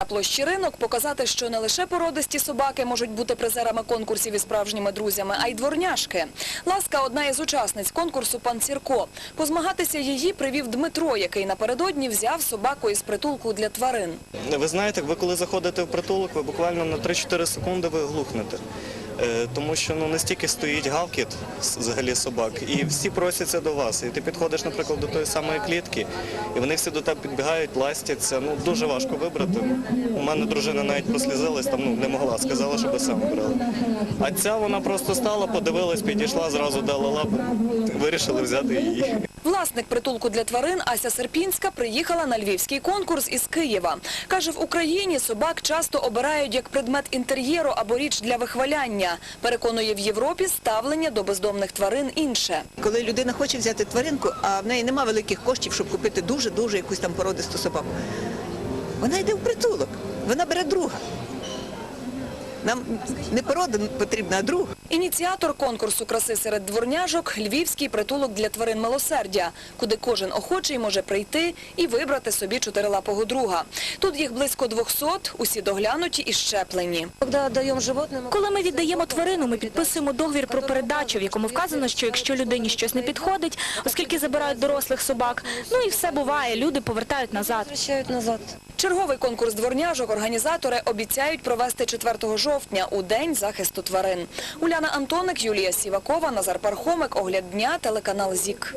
На площі ринок показати, що не лише породисті собаки можуть бути призерами конкурсів і справжніми друзями, а й дворняшки. Ласка – одна із учасниць конкурсу «Пан Цірко. Позмагатися її привів Дмитро, який напередодні взяв собаку із притулку для тварин. Ви знаєте, ви коли заходите в притулок, ви буквально на 3-4 секунди ви глухнете. Е, Тому що ну настільки стоїть гавкіт взагалі собак, і всі просяться до вас. І ти підходиш, наприклад, до тої самої клітки, і вони всі до тебе підбігають, ластяться. Ну дуже важко вибрати. У мене дружина навіть прослізилась, там ну не могла, сказала, щоб сам брали. А ця вона просто стала, подивилась, підійшла, зразу дала лапу. Вирішили взяти її. Власник притулку для тварин Ася Серпінська приїхала на львівський конкурс із Києва. Каже, в Україні собак часто обирають як предмет інтер'єру або річ для вихваляння. Переконує, в Європі ставлення до бездомних тварин інше. Коли людина хоче взяти тваринку, а в неї нема великих коштів, щоб купити дуже-дуже якусь там породисту собаку, вона йде в притулок, вона бере друга. Нам не порода потрібна, а друг. Ініціатор конкурсу краси серед дворняжок – львівський притулок для тварин милосердя, куди кожен охочий може прийти і вибрати собі чотирилапого друга. Тут їх близько 200, усі доглянуті і щеплені. Когда отдаем животным, Коли ми віддаємо тварину, ми підписуємо договір про передачу, в якому вказано, що якщо людині щось не підходить, оскільки забирають дорослих собак, ну і все буває, люди повертають назад. Черговий конкурс дворняжок організатори обіцяють провести 4 жовтня у День захисту тварин. Уляна Антоник, Юлія Сівакова, Назар Пархомик, Огляд дня, телеканал ЗІК.